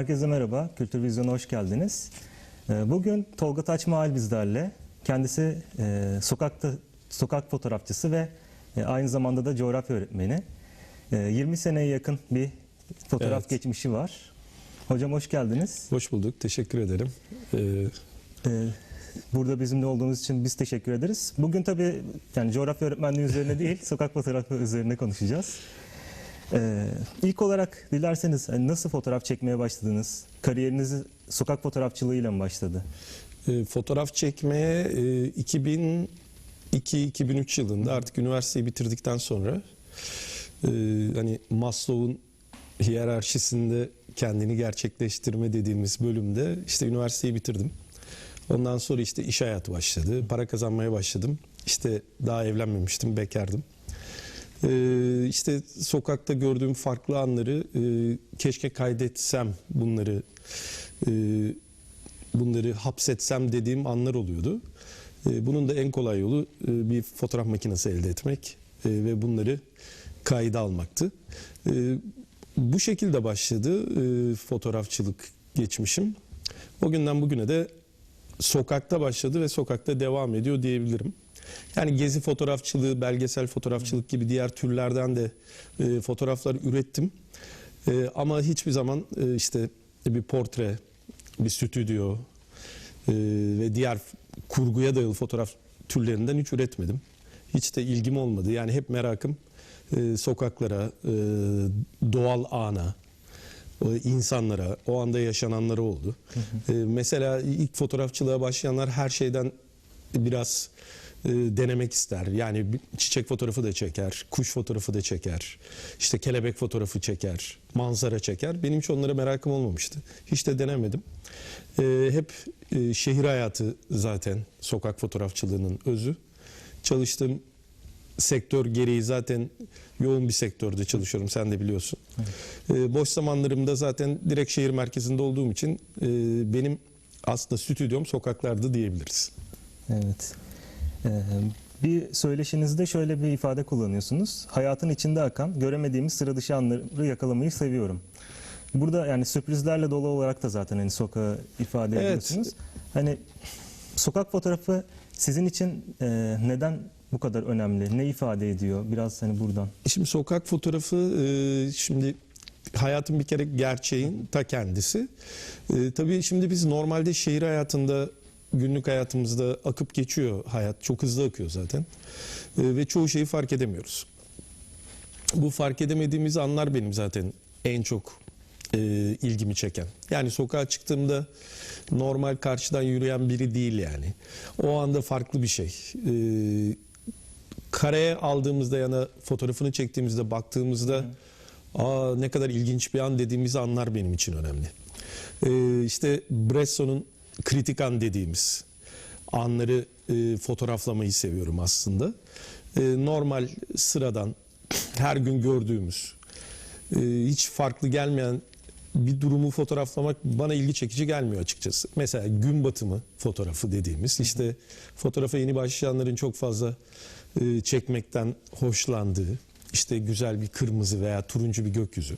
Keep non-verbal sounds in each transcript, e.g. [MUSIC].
Herkese merhaba, Kültür Vizyon'a hoş geldiniz. Ee, Bugün Tolga Taçmaal bizlerle. Kendisi e, sokakta sokak fotoğrafçısı ve e, aynı zamanda da coğrafya öğretmeni. E, 20 seneye yakın bir fotoğraf Evet. geçmişi var. Hocam hoş geldiniz. Hoş bulduk. Teşekkür ederim. Ee, Ee, Burada bizimle olduğunuz için biz teşekkür ederiz. Bugün tabii yani coğrafya öğretmenliği üzerine değil, [LAUGHS] sokak fotoğrafı üzerine konuşacağız. Ee, ilk olarak dilerseniz hani nasıl fotoğraf çekmeye başladınız? Kariyerinizi sokak fotoğrafçılığıyla mı başladı? e, fotoğraf çekmeye e, 2002-2003 yılında artık üniversiteyi bitirdikten sonra e, hani Maslow'un hiyerarşisinde kendini gerçekleştirme dediğimiz bölümde işte üniversiteyi bitirdim. Ondan sonra işte iş hayatı başladı. Para kazanmaya başladım. İşte daha evlenmemiştim, bekardım. Ee, işte sokakta gördüğüm farklı anları e, keşke kaydetsem bunları e, bunları hapsetsem dediğim anlar oluyordu. E, bunun da en kolay yolu e, bir fotoğraf makinesi elde etmek e, ve bunları kayda almaktı. E, bu şekilde başladı e, fotoğrafçılık geçmişim. O günden bugüne de sokakta başladı ve sokakta devam ediyor diyebilirim. Yani gezi fotoğrafçılığı, belgesel fotoğrafçılık gibi diğer türlerden de e, fotoğraflar ürettim. E, ama hiçbir zaman e, işte bir portre, bir stüdyo e, ve diğer kurguya dayalı fotoğraf türlerinden hiç üretmedim. Hiç de ilgim olmadı. Yani hep merakım e, sokaklara, e, doğal ana, o insanlara, o anda yaşananlara oldu. E, mesela ilk fotoğrafçılığa başlayanlar her şeyden biraz e, denemek ister. Yani çiçek fotoğrafı da çeker, kuş fotoğrafı da çeker, işte kelebek fotoğrafı çeker, manzara çeker. Benim hiç onlara merakım olmamıştı. Hiç de denemedim. E, hep e, şehir hayatı zaten sokak fotoğrafçılığının özü. Çalıştığım sektör gereği zaten yoğun bir sektörde çalışıyorum sen de biliyorsun. Boş zamanlarımda zaten direkt şehir merkezinde olduğum için e, benim aslında stüdyom sokaklarda diyebiliriz. Evet. Ee, bir söyleşinizde şöyle bir ifade kullanıyorsunuz. Hayatın içinde akan, göremediğimiz sıra dışı anları yakalamayı seviyorum. Burada yani sürprizlerle dolu olarak da zaten hani sokağı ifade Evet. ediyorsunuz. Hani sokak fotoğrafı sizin için e, neden bu kadar önemli? Ne ifade ediyor? Biraz hani buradan. Şimdi sokak fotoğrafı e, şimdi hayatın bir kere gerçeğin ta kendisi. E, tabii şimdi biz normalde şehir hayatında günlük hayatımızda akıp geçiyor hayat. Çok hızlı akıyor zaten. E, ve çoğu şeyi fark edemiyoruz. Bu fark edemediğimiz anlar benim zaten en çok e, ilgimi çeken. Yani sokağa çıktığımda normal karşıdan yürüyen biri değil yani. O anda farklı bir şey. E, kareye aldığımızda yana fotoğrafını çektiğimizde baktığımızda aa ne kadar ilginç bir an dediğimiz anlar benim için önemli. Ee, işte Bresson'un kritik an dediğimiz anları e, fotoğraflamayı seviyorum aslında. E, normal sıradan her gün gördüğümüz e, hiç farklı gelmeyen bir durumu fotoğraflamak bana ilgi çekici gelmiyor açıkçası. Mesela gün batımı fotoğrafı dediğimiz işte fotoğrafa yeni başlayanların çok fazla e, çekmekten hoşlandığı işte güzel bir kırmızı veya turuncu bir gökyüzü.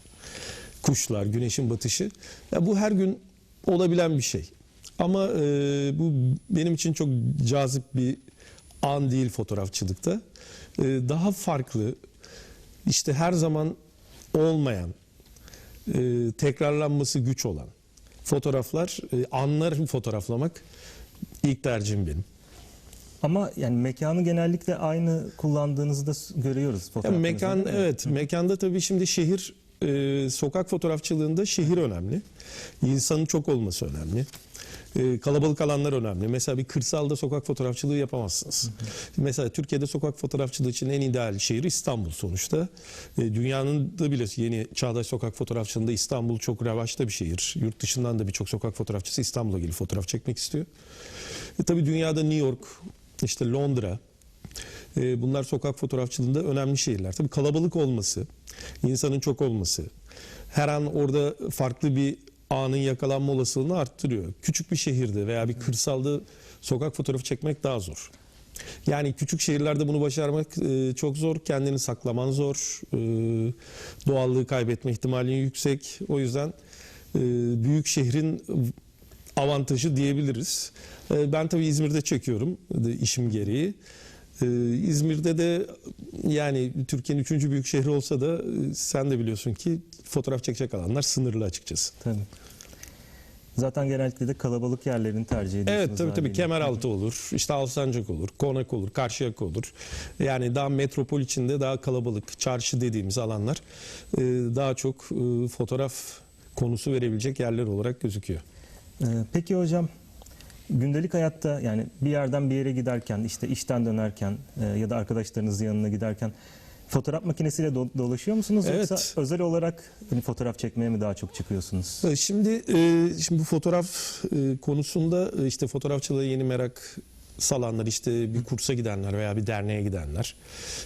Kuşlar, güneşin batışı. Ya bu her gün olabilen bir şey. Ama e, bu benim için çok cazip bir an değil fotoğrafçılıkta. E, daha farklı, işte her zaman olmayan, e, tekrarlanması güç olan fotoğraflar, e, anları fotoğraflamak ilk tercihim benim. Ama yani mekanı genellikle aynı kullandığınızı da görüyoruz Ya fotoğrafınızda. mekan evet mekanda tabii şimdi şehir e, sokak fotoğrafçılığında şehir önemli. İnsanın çok olması önemli. E, kalabalık alanlar önemli. Mesela bir kırsalda sokak fotoğrafçılığı yapamazsınız. Mesela Türkiye'de sokak fotoğrafçılığı için en ideal şehir İstanbul sonuçta. E, dünyanın da bile yeni çağdaş sokak fotoğrafçılığında İstanbul çok revaçta bir şehir. Yurt dışından da birçok sokak fotoğrafçısı İstanbul'a gelip fotoğraf çekmek istiyor. E, tabii dünyada New York, işte Londra, e, bunlar sokak fotoğrafçılığında önemli şehirler. Tabii kalabalık olması, insanın çok olması, her an orada farklı bir anın yakalanma olasılığını arttırıyor. Küçük bir şehirde veya bir kırsalda sokak fotoğrafı çekmek daha zor. Yani küçük şehirlerde bunu başarmak e, çok zor. Kendini saklaman zor. E, doğallığı kaybetme ihtimalin yüksek. O yüzden e, büyük şehrin avantajı diyebiliriz. Ben tabii İzmir'de çekiyorum işim gereği. İzmir'de de yani Türkiye'nin üçüncü büyük şehri olsa da sen de biliyorsun ki fotoğraf çekecek alanlar sınırlı açıkçası. Tabii. Zaten genellikle de kalabalık yerlerini tercih ediyorsunuz. Evet tabii tabii. Kemeraltı olur, işte Alsancak olur, Konak olur, Karşıyaka olur. Yani daha metropol içinde daha kalabalık, çarşı dediğimiz alanlar e, daha çok e, fotoğraf konusu verebilecek yerler olarak gözüküyor. Ee, Peki hocam gündelik hayatta yani bir yerden bir yere giderken işte işten dönerken e, ya da arkadaşlarınızın yanına giderken fotoğraf makinesiyle do- dolaşıyor musunuz Evet. yoksa özel olarak hani fotoğraf çekmeye mi daha çok çıkıyorsunuz? E, Şimdi e, şimdi bu fotoğraf e, konusunda e, işte fotoğrafçılığa yeni merak salanlar işte bir kursa gidenler veya bir derneğe gidenler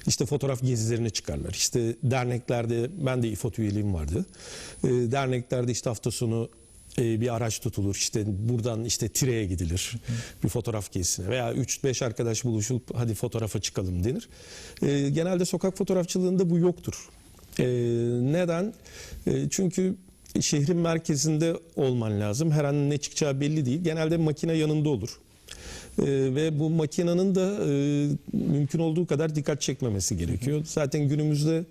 işte fotoğraf gezilerine çıkarlar. İşte derneklerde ben de İFOT üyeliğim vardı. E, derneklerde işte hafta sonu e, bir araç tutulur. İşte buradan işte Tire'ye gidilir. Bir fotoğraf gezisine veya 3-5 arkadaş buluşup hadi fotoğrafa çıkalım denir. E, genelde sokak fotoğrafçılığında bu yoktur. E, neden? Çünkü şehrin merkezinde olman lazım. Her an ne çıkacağı belli değil. Genelde makine yanında olur. E, ve bu makinenin de e, mümkün olduğu kadar dikkat çekmemesi gerekiyor. Zaten günümüzde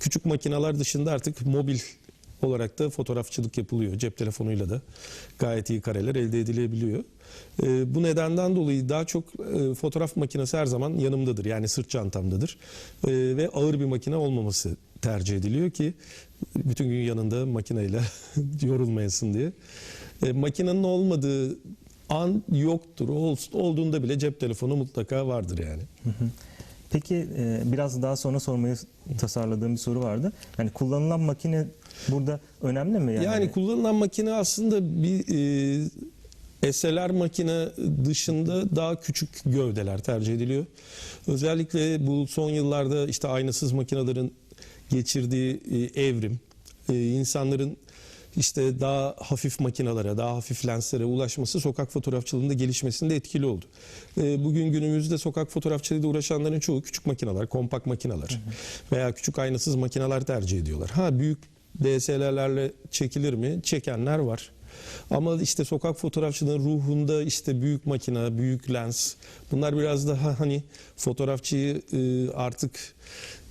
küçük makineler dışında artık mobil olarak da fotoğrafçılık yapılıyor. Cep telefonuyla da gayet iyi kareler elde edilebiliyor. E, bu nedenden dolayı daha çok e, fotoğraf makinesi her zaman yanımdadır. Yani sırt çantamdadır. E, ve ağır bir makine olmaması tercih ediliyor ki bütün gün yanında makineyle [LAUGHS] yorulmayasın diye. E, makinenin olmadığı an yoktur. Ol- Olduğunda bile cep telefonu mutlaka vardır yani. Peki e, biraz daha sonra sormayı tasarladığım bir soru vardı. Yani kullanılan makine burada önemli mi? Yani, Yani, kullanılan makine aslında bir e, SLR makine dışında daha küçük gövdeler tercih ediliyor. Özellikle bu son yıllarda işte aynasız makinelerin geçirdiği e, evrim, e, insanların işte daha hafif makinalara, daha hafif lenslere ulaşması sokak fotoğrafçılığında gelişmesinde etkili oldu. E, Bugün günümüzde sokak fotoğrafçılığıyla uğraşanların çoğu küçük makineler, kompakt makineler veya küçük aynasız makineler tercih ediyorlar. Ha büyük DSLR'lerle çekilir mi? Çekenler var. Ama işte sokak fotoğrafçılığının ruhunda işte büyük makine, büyük lens bunlar biraz daha hani fotoğrafçıyı e, artık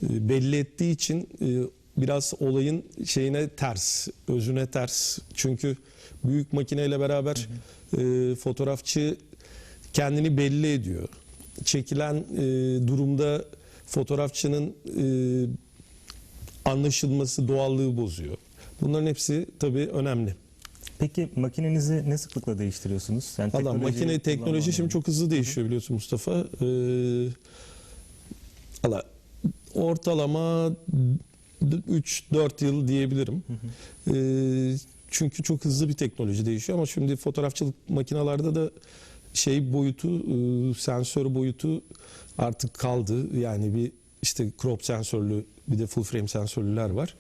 e, belli ettiği için e, biraz olayın şeyine ters, özüne ters. Çünkü büyük makineyle beraber e, fotoğrafçı kendini belli ediyor. Çekilen durumda fotoğrafçının anlaşılması, doğallığı bozuyor. Bunların hepsi tabii önemli. Peki makinenizi ne sıklıkla değiştiriyorsunuz? Yani teknoloji makine teknoloji şimdi çok hızlı değişiyor biliyorsun Mustafa. Ee, valla ortalama 3-4 yıl diyebilirim. Ee, çünkü çok hızlı bir teknoloji değişiyor ama şimdi fotoğrafçılık makinalarda da şey boyutu, e, sensör boyutu artık kaldı. Yani bir işte crop sensörlü bir de full frame sensörlüler var.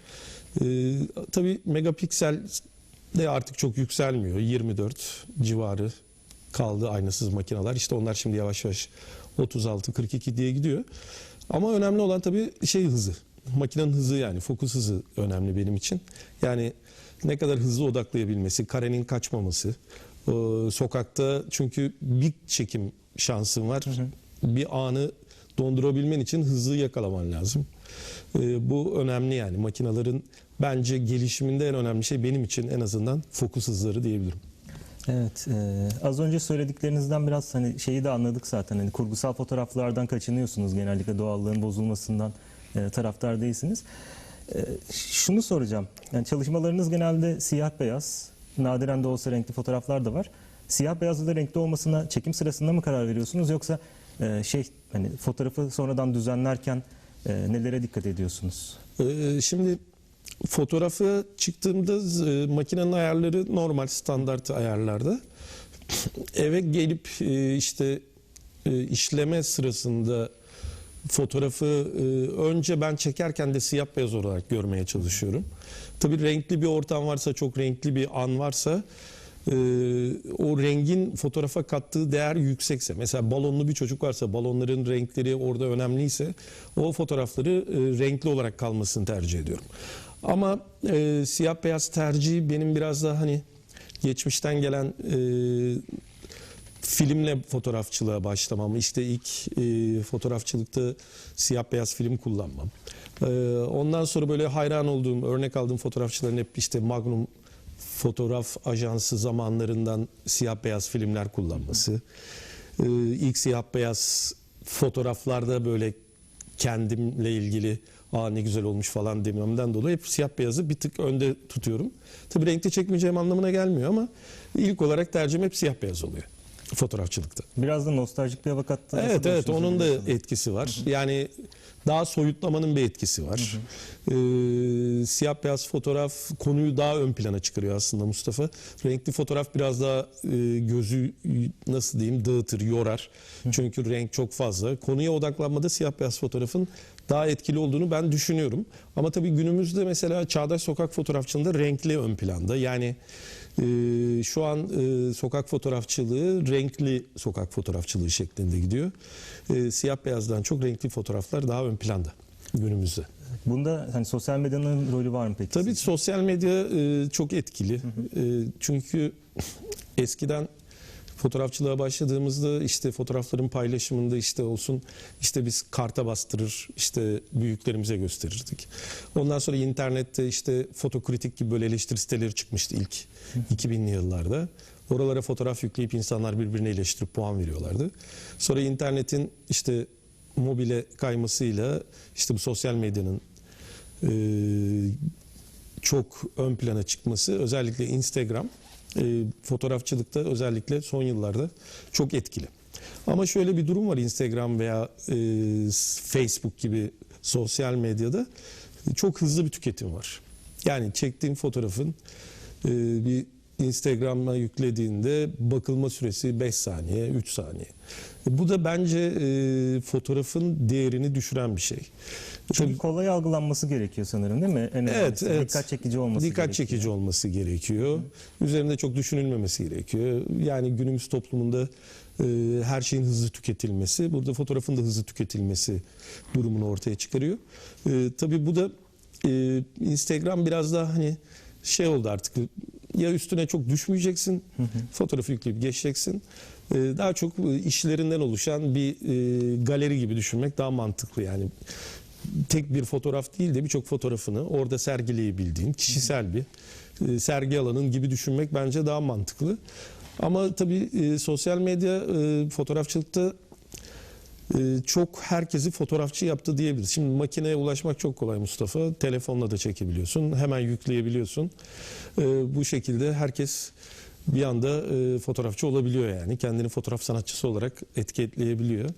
Ee, tabii megapiksel de artık çok yükselmiyor. 24 civarı kaldı aynasız makineler. İşte onlar şimdi yavaş yavaş 36-42 diye gidiyor. Ama önemli olan tabii şey hızı. Makinenin hızı yani fokus hızı önemli benim için. Yani ne kadar hızlı odaklayabilmesi, karenin kaçmaması. Ee, sokakta çünkü bir çekim şansın var. Bir anı dondurabilmen için hızlı yakalaman lazım. Ee, bu önemli yani makinelerin bence gelişiminde en önemli şey benim için en azından fokus hızları diyebilirim. Evet, e, az önce söylediklerinizden biraz hani şeyi de anladık zaten. Hani kurgusal fotoğraflardan kaçınıyorsunuz genellikle doğallığın bozulmasından e, taraftar değilsiniz. E, şunu soracağım. Yani çalışmalarınız genelde siyah beyaz, nadiren de olsa renkli fotoğraflar da var. Siyah beyaz ya da renkli olmasına çekim sırasında mı karar veriyorsunuz yoksa e, şey hani fotoğrafı sonradan düzenlerken e, nelere dikkat ediyorsunuz? Ee, şimdi fotoğrafı çıktığımda e, makinenin ayarları normal standart ayarlarda. [CLEARS THROAT] Eve gelip e, işte e, işleme sırasında fotoğrafı önce ben çekerken de siyah beyaz olarak görmeye çalışıyorum. Tabii renkli bir ortam varsa, çok renkli bir an varsa e, o rengin fotoğrafa kattığı değer yüksekse mesela balonlu bir çocuk varsa balonların renkleri orada önemliyse o fotoğrafları e, renkli olarak kalmasını tercih ediyorum. Ama e, siyah beyaz tercihi benim biraz daha hani geçmişten gelen e, filmle fotoğrafçılığa başlamam. İşte ilk e, fotoğrafçılıkta siyah beyaz film kullanmam. E, ondan sonra böyle hayran olduğum, örnek aldığım fotoğrafçıların hep işte Magnum fotoğraf ajansı zamanlarından siyah beyaz filmler kullanması. E, ilk siyah beyaz fotoğraflarda böyle kendimle ilgili aa ne güzel olmuş falan dememden dolayı hep siyah beyazı bir tık önde tutuyorum. Tabii renkli çekmeyeceğim anlamına gelmiyor ama ilk olarak tercihim hep siyah beyaz oluyor fotoğrafçılıkta. Biraz da nostaljik bir hava kattı. Evet evet onun da etkisi var. Yani daha soyutlamanın bir etkisi var. Ee, siyah beyaz fotoğraf konuyu daha ön plana çıkarıyor aslında Mustafa. Renkli fotoğraf biraz daha e, gözü nasıl diyeyim dağıtır, yorar. Çünkü renk çok fazla. Konuya odaklanmada siyah beyaz fotoğrafın daha etkili olduğunu ben düşünüyorum. Ama tabii günümüzde mesela çağdaş sokak fotoğrafçılığında renkli ön planda. Yani ee, şu an e, sokak fotoğrafçılığı renkli sokak fotoğrafçılığı şeklinde gidiyor. Ee, siyah beyazdan çok renkli fotoğraflar daha ön planda günümüzde. Bunda hani sosyal medyanın rolü var mı peki? Tabii sizce? sosyal medya e, çok etkili. E, çünkü [CLEARS THROAT] eskiden fotoğrafçılığa başladığımızda işte fotoğrafların paylaşımında işte olsun işte biz karta bastırır işte büyüklerimize gösterirdik. Ondan sonra internette işte fotokritik gibi böyle eleştiri siteleri çıkmıştı ilk 2000'li yıllarda. Oralara fotoğraf yükleyip insanlar birbirine eleştirip puan veriyorlardı. Sonra internetin işte mobile kaymasıyla işte bu sosyal medyanın e, çok ön plana çıkması özellikle Instagram e, fotoğrafçılıkta özellikle son yıllarda çok etkili. Ama şöyle bir durum var Instagram veya e, Facebook gibi sosyal medyada çok hızlı bir tüketim var. Yani çektiğin fotoğrafın e, bir Instagram'a yüklediğinde bakılma süresi 5 saniye, 3 saniye. E, bu da bence e, fotoğrafın değerini düşüren bir şey. Çünkü kolay algılanması gerekiyor sanırım değil mi? En Evet, evet. Dikkat çekici olması Dikkat gerekiyor. çekici olması gerekiyor. Üzerinde çok düşünülmemesi gerekiyor. Yani günümüz toplumunda e, her şeyin hızlı tüketilmesi, burada fotoğrafın da hızlı tüketilmesi durumunu ortaya çıkarıyor. E, tabii bu da e, Instagram biraz daha hani şey oldu artık ya üstüne çok düşmeyeceksin, fotoğrafı yükleyip geçeceksin. E, daha çok e, işlerinden oluşan bir e, galeri gibi düşünmek daha mantıklı yani tek bir fotoğraf değil de birçok fotoğrafını orada sergileyebildiğin kişisel bir e, sergi alanın gibi düşünmek bence daha mantıklı. Ama tabii e, sosyal medya e, fotoğrafçılıkta çok herkesi fotoğrafçı yaptı diyebiliriz. Şimdi makineye ulaşmak çok kolay Mustafa. Telefonla da çekebiliyorsun. Hemen yükleyebiliyorsun. E, bu şekilde herkes bir anda e, fotoğrafçı olabiliyor yani. Kendini fotoğraf sanatçısı olarak etiketleyebiliyor.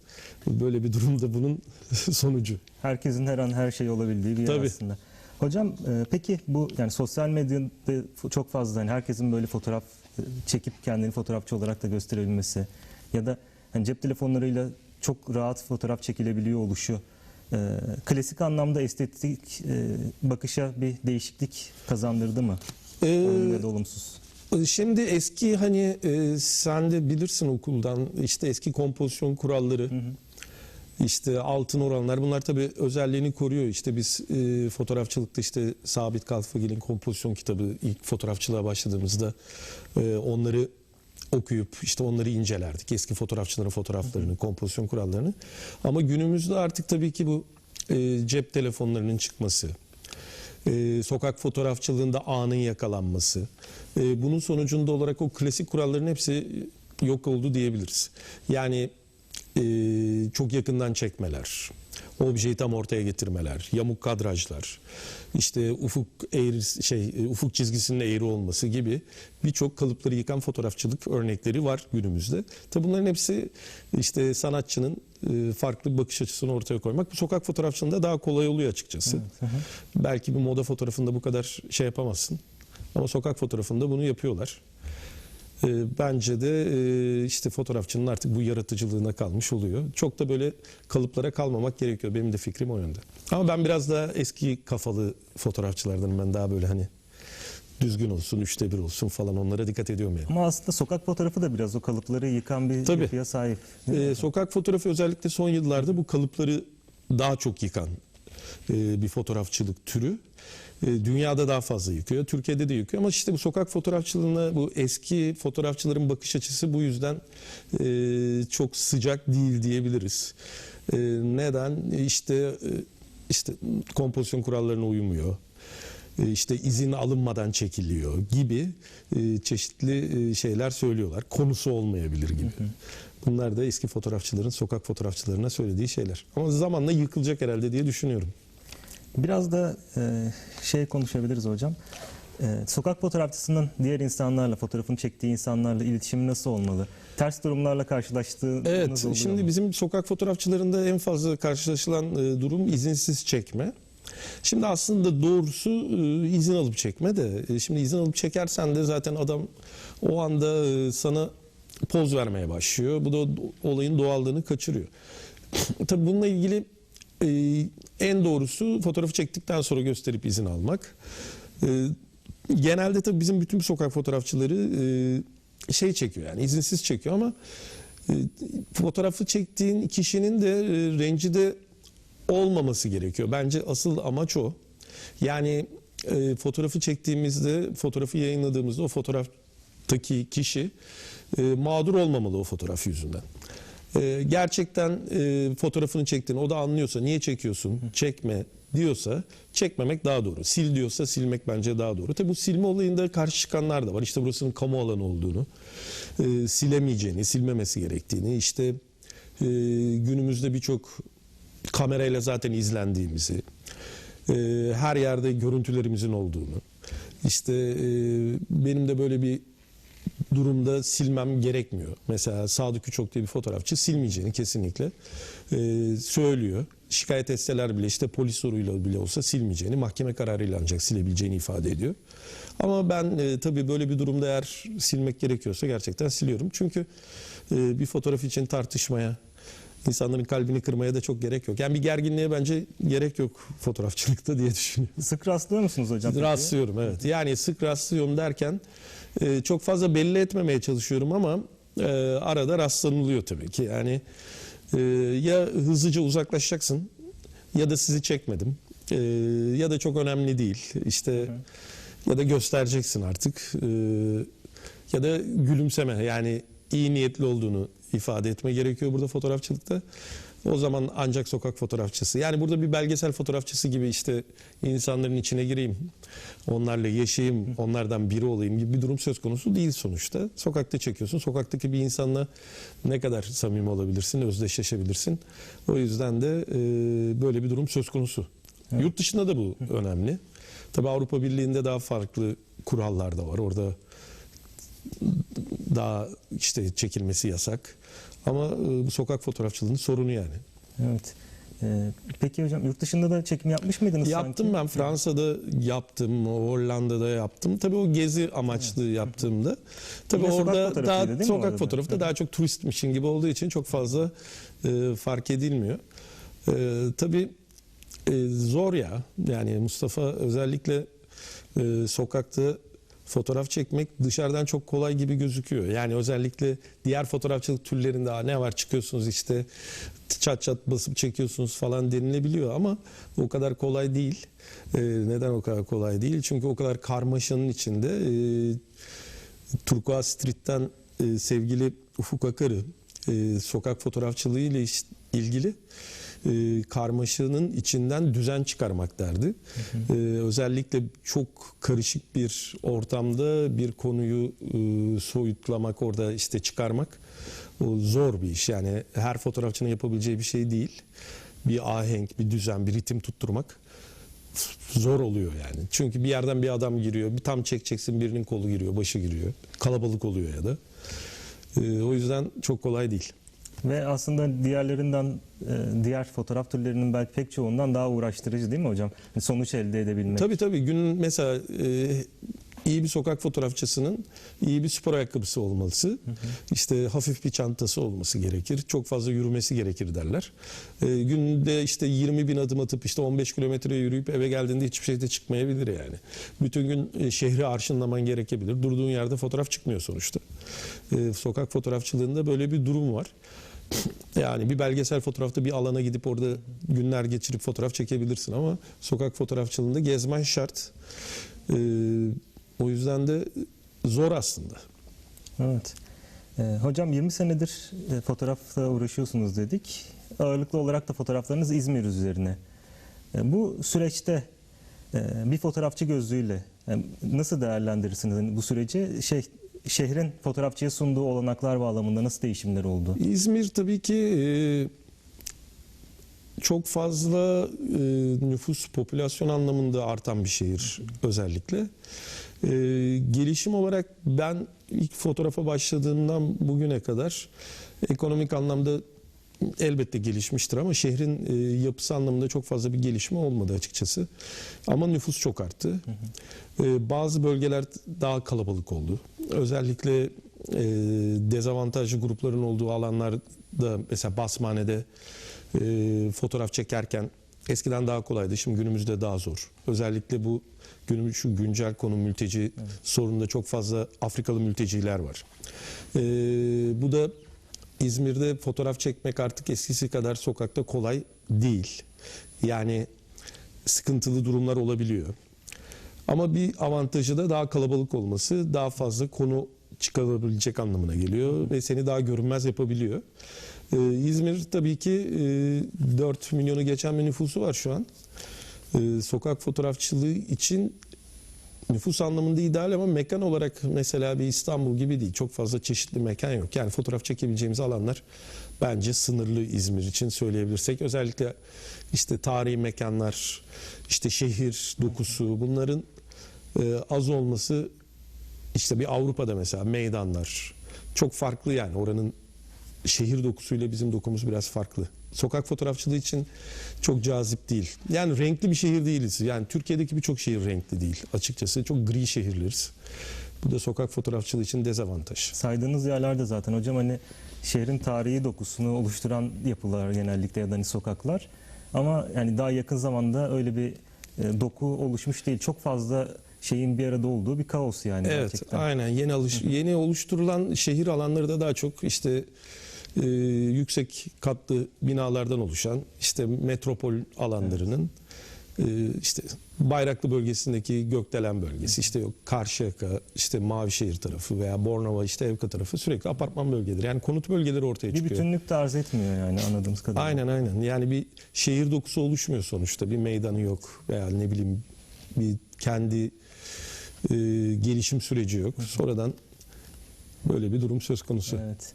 Böyle bir durumda bunun [LAUGHS] sonucu. Herkesin her an her şey olabildiği bir yer Tabii. aslında. Hocam e, peki bu yani sosyal medyada çok fazla hani herkesin böyle fotoğraf e, çekip kendini fotoğrafçı olarak da gösterebilmesi ya da hani cep telefonlarıyla çok rahat fotoğraf çekilebiliyor oluşu e, klasik anlamda estetik e, bakışa bir değişiklik kazandırdı mı? Ee, Olumlu olumsuz. Şimdi eski hani e, sen de bilirsin okuldan işte eski kompozisyon kuralları işte altın oranlar bunlar tabii özelliğini koruyor. İşte biz e, fotoğrafçılıkta işte Sabit Kalfagil'in kompozisyon kitabı ilk fotoğrafçılığa başladığımızda e, onları okuyup işte onları incelerdik. Eski fotoğrafçıların fotoğraflarını, kompozisyon kurallarını. Ama günümüzde artık tabii ki bu e, cep telefonlarının çıkması, e, sokak fotoğrafçılığında anın yakalanması. E, bunun sonucunda olarak o klasik kuralların hepsi yok oldu diyebiliriz. Yani e, çok yakından çekmeler, objeyi tam ortaya getirmeler, yamuk kadrajlar, işte ufuk eğri şey e, ufuk çizgisinin eğri olması gibi birçok kalıpları yıkan fotoğrafçılık örnekleri var günümüzde. Tabi bunların hepsi işte sanatçının e, farklı bakış açısını ortaya koymak. Bu sokak fotoğrafçılığında daha kolay oluyor açıkçası. Belki bir moda fotoğrafında bu kadar şey yapamazsın. Ama sokak fotoğrafında bunu yapıyorlar. E, Bence de e, işte fotoğrafçının artık bu yaratıcılığına kalmış oluyor. Çok da böyle kalıplara kalmamak gerekiyor. Benim de fikrim o yönde. Ama ben biraz daha eski kafalı fotoğrafçılardanım. Ben daha böyle hani düzgün olsun, üçte bir olsun falan onlara dikkat ediyorum yani. Ama aslında sokak fotoğrafı da biraz o kalıpları yıkan bir Tabii. yapıya sahip. Ee, sokak fotoğrafı özellikle son yıllarda bu kalıpları daha çok yıkan bir fotoğrafçılık türü. E, Dünyada daha fazla yıkıyor. Türkiye'de de yıkıyor ama işte bu sokak fotoğrafçılığına bu eski fotoğrafçıların bakış açısı bu yüzden e, çok sıcak değil diyebiliriz. E, Neden? İşte e, işte kompozisyon kurallarına uymuyor. E, işte izin alınmadan çekiliyor gibi e, çeşitli e, şeyler söylüyorlar. Konusu olmayabilir gibi. Bunlar da eski fotoğrafçıların, sokak fotoğrafçılarına söylediği şeyler. Ama zamanla yıkılacak herhalde diye düşünüyorum. Biraz da e, şey konuşabiliriz hocam. E, sokak fotoğrafçısının diğer insanlarla, fotoğrafını çektiği insanlarla iletişimi nasıl olmalı? Ters durumlarla karşılaştığınız Evet, şimdi mu? bizim sokak fotoğrafçılarında en fazla karşılaşılan e, durum izinsiz çekme. Şimdi aslında doğrusu e, izin alıp çekme de e, şimdi izin alıp çekersen de zaten adam o anda e, sana poz vermeye başlıyor. Bu da olayın doğallığını kaçırıyor. [CLEARS THROAT] Tabii bununla ilgili e, en doğrusu fotoğrafı çektikten sonra gösterip izin almak. E, genelde tabii bizim bütün sokak fotoğrafçıları e, şey çekiyor yani izinsiz çekiyor ama e, fotoğrafı çektiğin kişinin de e, rencide olmaması gerekiyor. Bence asıl amaç o. Yani e, fotoğrafı çektiğimizde, fotoğrafı yayınladığımızda o fotoğraftaki kişi e, mağdur olmamalı o fotoğraf yüzünden. E, gerçekten e, fotoğrafını çektiğini o da anlıyorsa niye çekiyorsun, çekme diyorsa çekmemek daha doğru. Sil diyorsa silmek bence daha doğru. Tabi bu silme olayında karşı çıkanlar da var. İşte burasının kamu alanı olduğunu, e, silemeyeceğini, silmemesi gerektiğini, işte e, günümüzde birçok kamerayla zaten izlendiğimizi, e, her yerde görüntülerimizin olduğunu, işte e, benim de böyle bir durumda silmem gerekmiyor. Mesela Sadık Üçok diye bir fotoğrafçı silmeyeceğini kesinlikle e, söylüyor. Şikayet etseler bile işte polis soruyla bile olsa silmeyeceğini, mahkeme kararıyla ancak silebileceğini ifade ediyor. Ama ben e, tabii böyle bir durumda eğer silmek gerekiyorsa gerçekten siliyorum. Çünkü e, bir fotoğraf için tartışmaya, insanların kalbini kırmaya da çok gerek yok. Yani bir gerginliğe bence gerek yok fotoğrafçılıkta diye düşünüyorum. Sık rastlıyor musunuz hocam? peki? Rastlıyorum evet. Yani sık rastlıyorum derken e, çok fazla belli etmemeye çalışıyorum ama e, arada rastlanılıyor tabii ki. Yani e, ya hızlıca uzaklaşacaksın ya da sizi çekmedim E, ya da çok önemli değil. İşte ya da göstereceksin artık E, ya da gülümseme yani iyi niyetli olduğunu ifade etme gerekiyor burada fotoğrafçılıkta. O zaman ancak sokak fotoğrafçısı. Yani burada bir belgesel fotoğrafçısı gibi işte insanların içine gireyim, onlarla yaşayayım, onlardan biri olayım gibi bir durum söz konusu değil sonuçta. Sokakta çekiyorsun. Sokaktaki bir insanla ne kadar samimi olabilirsin, özdeşleşebilirsin. O yüzden de e, böyle bir durum söz konusu. Yurt dışında da bu önemli. Tabii Avrupa Birliği'nde daha farklı kurallar da var. Orada daha işte çekilmesi yasak. Ama e, sokak fotoğrafçılığının sorunu yani. Evet. E, peki hocam yurt dışında da çekim yapmış mıydınız Yaptım sanki? ben Fransa'da yaptım, Hollanda'da yaptım. Tabii o gezi amaçlı yaptığımda. Tabii Yine orada daha sokak da? fotoğrafı da daha çok turistmişin gibi olduğu için çok fazla e, fark edilmiyor. E, tabii e, zor ya. Yani Mustafa özellikle e, sokakta fotoğraf çekmek dışarıdan çok kolay gibi gözüküyor. Yani özellikle diğer fotoğrafçılık türlerinde "Aa, ne var çıkıyorsunuz işte çat çat basıp çekiyorsunuz falan denilebiliyor ama o kadar kolay değil. E, neden o kadar kolay değil? Çünkü o kadar karmaşanın içinde e, Turkuaz Street'ten e, sevgili Ufuk Akarı e, sokak fotoğrafçılığı ile ilgili e, karmaşanın içinden düzen çıkarmak derdi. E, özellikle çok karışık bir ortamda bir konuyu e, soyutlamak, orada işte çıkarmak o zor bir iş. Yani her fotoğrafçının yapabileceği bir şey değil. Bir ahenk, bir düzen, bir ritim tutturmak zor oluyor yani. Çünkü bir yerden bir adam giriyor. Bir tam çekeceksin birinin kolu giriyor, başı giriyor. Kalabalık oluyor ya da. Ee, o yüzden çok kolay değil. Ve aslında diğerlerinden, e, diğer fotoğraf türlerinin belki pek çoğundan daha uğraştırıcı değil mi hocam? Hani Sonuç elde edebilmek. Tabii tabii günün mesela e, iyi bir sokak fotoğrafçısının iyi bir spor ayakkabısı olması, işte hafif bir çantası olması gerekir, çok fazla yürümesi gerekir derler. E, günde işte 20 bin adım atıp işte 15 kilometre yürüyüp eve geldiğinde hiçbir şey de çıkmayabilir yani. Bütün gün şehri arşınlaman gerekebilir. Durduğun yerde fotoğraf çıkmıyor sonuçta. E, sokak fotoğrafçılığında böyle bir durum var. Yani bir belgesel fotoğrafta bir alana gidip orada günler geçirip fotoğraf çekebilirsin ama sokak fotoğrafçılığında gezmen şart. Ee, o yüzden de zor aslında. Evet. Ee, hocam 20 senedir e, fotoğrafla uğraşıyorsunuz dedik. Ağırlıklı olarak da fotoğraflarınız İzmir üzerine. E, bu süreçte e, bir fotoğrafçı gözlüğüyle e, nasıl değerlendirirsiniz bu süreci? Şey, şehrin fotoğrafçıya sunduğu olanaklar bağlamında nasıl değişimler oldu? İzmir tabii ki e, çok fazla e, nüfus popülasyon anlamında artan bir şehir özellikle. E, gelişim olarak ben ilk fotoğrafa başladığımdan bugüne kadar ekonomik anlamda elbette gelişmiştir ama şehrin e, yapısı anlamında çok fazla bir gelişme olmadı açıkçası. Ama nüfus çok arttı. E, bazı bölgeler daha kalabalık oldu. Özellikle e, dezavantajlı grupların olduğu alanlarda mesela Basmane'de e, fotoğraf çekerken eskiden daha kolaydı. Şimdi günümüzde daha zor. Özellikle bu günümüz şu güncel konu mülteci sorununda çok fazla Afrikalı mülteciler var. E, bu da İzmir'de fotoğraf çekmek artık eskisi kadar sokakta kolay değil. Yani sıkıntılı durumlar olabiliyor. Ama bir avantajı da daha kalabalık olması, daha fazla konu çıkarabilecek anlamına geliyor ve seni daha görünmez yapabiliyor. Ee, İzmir tabii ki e, 4 milyonu geçen bir nüfusu var şu an. Ee, sokak fotoğrafçılığı için nüfus anlamında ideal ama mekan olarak mesela bir İstanbul gibi değil. Çok fazla çeşitli mekan yok. Yani fotoğraf çekebileceğimiz alanlar bence sınırlı İzmir için söyleyebilirsek. Özellikle işte tarihi mekanlar, işte şehir dokusu bunların e, az olması işte bir Avrupa'da mesela meydanlar çok farklı yani oranın şehir dokusuyla bizim dokumuz biraz farklı. Sokak fotoğrafçılığı için çok cazip değil. Yani renkli bir şehir değiliz. Yani Türkiye'deki birçok şehir renkli değil. Açıkçası çok gri şehirleriz. Bu da sokak fotoğrafçılığı için dezavantaj. Saydığınız yerlerde zaten hocam hani şehrin tarihi dokusunu oluşturan yapılar genellikle ya da hani sokaklar. Ama yani daha yakın zamanda öyle bir e, doku oluşmuş değil. Çok fazla şeyin bir arada olduğu bir kaos yani Evet, gerçekten. aynen. Yeni alış yeni oluşturulan şehir alanları da daha çok işte e, yüksek katlı binalardan oluşan işte metropol alanlarının e, işte Bayraklı bölgesindeki Gökdelen bölgesi, işte yok Karşıyaka, işte Mavişehir tarafı veya Bornova işte Evka tarafı sürekli apartman bölgeleri. Yani konut bölgeleri ortaya Bir çıkıyor. bütünlük de arz etmiyor yani anladığımız kadarıyla. Aynen aynen. Yani bir şehir dokusu oluşmuyor sonuçta. Bir meydanı yok veya ne bileyim bir kendi e, gelişim süreci yok. Sonradan böyle bir durum söz konusu. Evet.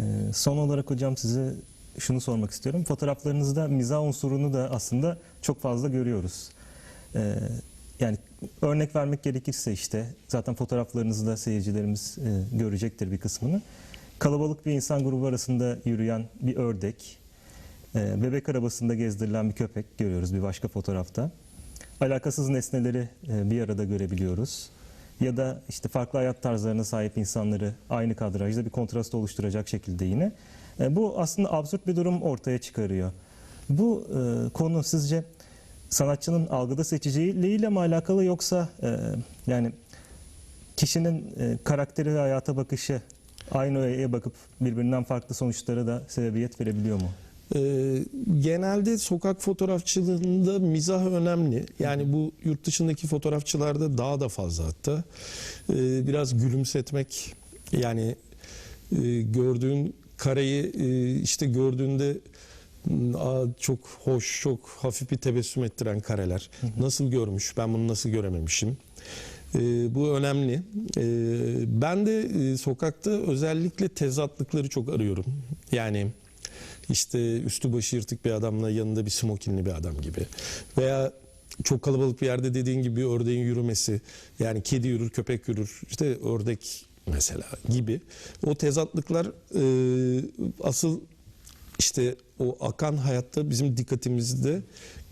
Ee, son olarak hocam size şunu sormak istiyorum. Fotoğraflarınızda mizah unsurunu da aslında çok fazla görüyoruz. Ee, yani örnek vermek gerekirse işte zaten fotoğraflarınızda seyircilerimiz e, görecektir bir kısmını. Kalabalık bir insan grubu arasında yürüyen bir ördek, e, bebek arabasında gezdirilen bir köpek görüyoruz bir başka fotoğrafta. Alakasız nesneleri e, bir arada görebiliyoruz. Ya da işte farklı hayat tarzlarına sahip insanları aynı kadrajda bir kontrast oluşturacak şekilde yine. E, Bu aslında absürt bir durum ortaya çıkarıyor. Bu e, konu sizce sanatçının algıda seçiciliğiyle mi alakalı yoksa e, yani kişinin e, karakteri ve hayata bakışı aynı öğeye bakıp birbirinden farklı sonuçlara da sebebiyet verebiliyor mu? Ee, genelde sokak fotoğrafçılığında mizah önemli. Yani bu yurt dışındaki fotoğrafçılarda daha da fazla hatta. Ee, biraz gülümsetmek yani e, gördüğün kareyi e, işte gördüğünde aa, çok hoş, çok hafif bir tebessüm ettiren kareler. Nasıl görmüş, ben bunu nasıl görememişim. Ee, bu önemli. Ee, ben de e, sokakta özellikle tezatlıkları çok arıyorum. Yani işte üstü başı yırtık bir adamla yanında bir smokinli bir adam gibi. Veya çok kalabalık bir yerde dediğin gibi ördeğin yürümesi. Yani kedi yürür, köpek yürür. İşte ördek mesela gibi. O tezatlıklar e, asıl işte o akan hayatta bizim dikkatimizde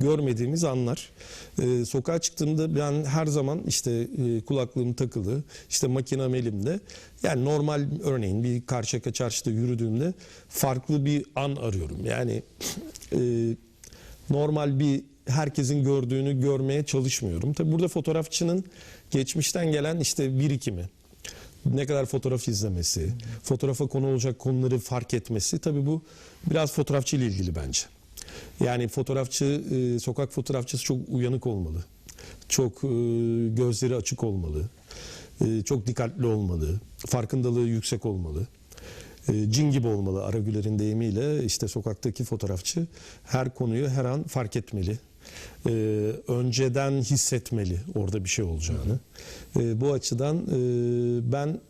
görmediğimiz anlar. Ee, sokağa çıktığımda ben her zaman işte e, kulaklığım takılı, işte makinem elimde. Yani normal örneğin bir Karşıyaka çarşıda yürüdüğümde farklı bir an arıyorum. Yani e, normal bir herkesin gördüğünü görmeye çalışmıyorum. Tabi burada fotoğrafçının geçmişten gelen işte birikimi, ne kadar fotoğraf izlemesi, fotoğrafa konu olacak konuları fark etmesi tabii bu biraz fotoğrafçı ile ilgili bence. Yani fotoğrafçı, e, sokak fotoğrafçısı çok uyanık olmalı. Çok e, gözleri açık olmalı. E, çok dikkatli olmalı. Farkındalığı yüksek olmalı. Cin gibi olmalı Aragüler'in deyimiyle işte sokaktaki fotoğrafçı her konuyu her an fark etmeli. E, önceden hissetmeli orada bir şey olacağını. E, bu açıdan e, ben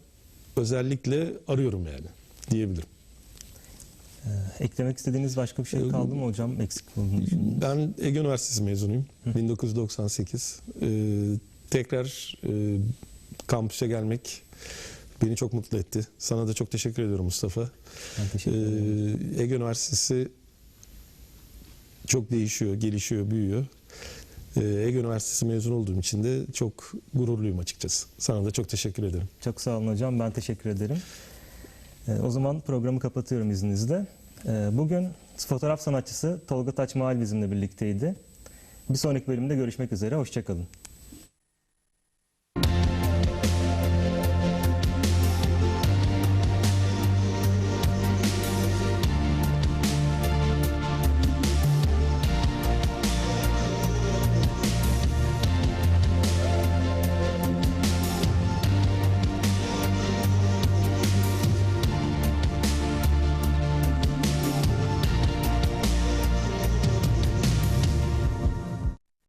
özellikle arıyorum yani diyebilirim. Eklemek istediğiniz başka bir şey Ee, kaldı mı hocam? Eksik düşündüğünüz. Ben Ege Üniversitesi mezunuyum. 1998. Ee, tekrar e, kampüse gelmek beni çok mutlu etti. Sana da çok teşekkür ediyorum Mustafa. Ben Ee, teşekkür ederim. Ege Üniversitesi çok değişiyor, gelişiyor, büyüyor. Ee, Ege Üniversitesi mezun olduğum için de çok gururluyum açıkçası. Sana da çok teşekkür ederim. Çok sağ olun hocam. Ben teşekkür ederim. Ee, o zaman programı kapatıyorum izninizle. Ee, bugün fotoğraf sanatçısı Tolga Taçmaal bizimle birlikteydi. Bir sonraki bölümde görüşmek üzere. Hoşçakalın.